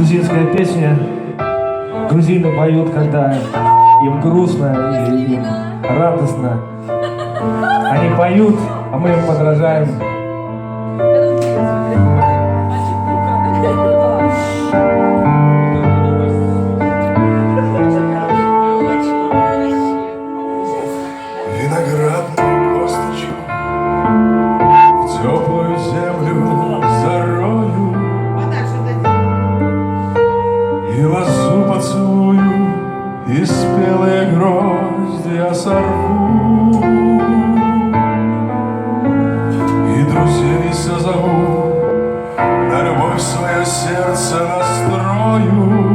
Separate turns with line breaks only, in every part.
грузинская песня. Грузины поют, когда им грустно или им радостно. Они поют, а мы им подражаем.
Сорву И друзей созову На любовь свое сердце настрою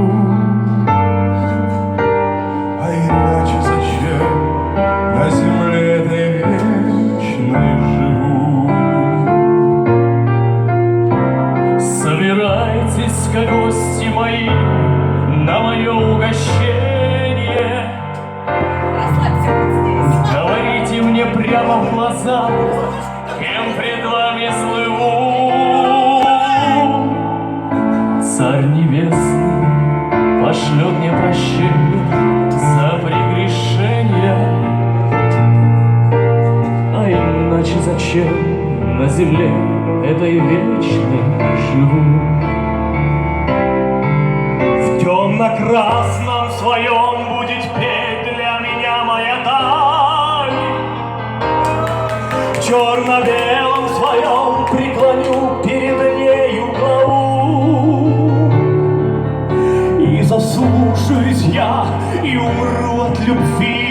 а иначе зачем на земле этой вечной живу?
Собирайтесь-ка, гости мои, на мое угощение. Мне прямо в глаза, кем пред вами слыву. Царь небесный пошлет мне прощение за прегрешение. А иначе зачем на земле этой вечной живу? В темно-красном своем будет черно-белом своем преклоню перед нею главу. И заслушаюсь я, и умру от любви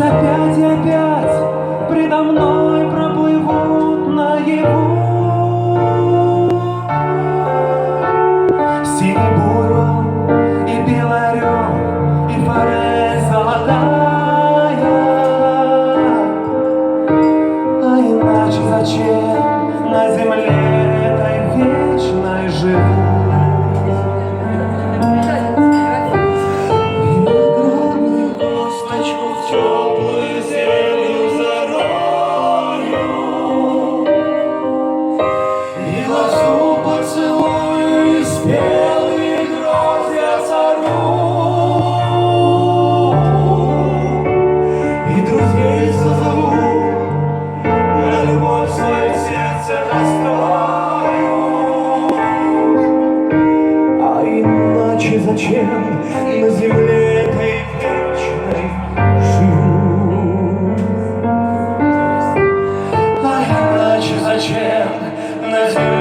опять и опять предо мной зачем на земле этой вечной живу?
А иначе зачем на земле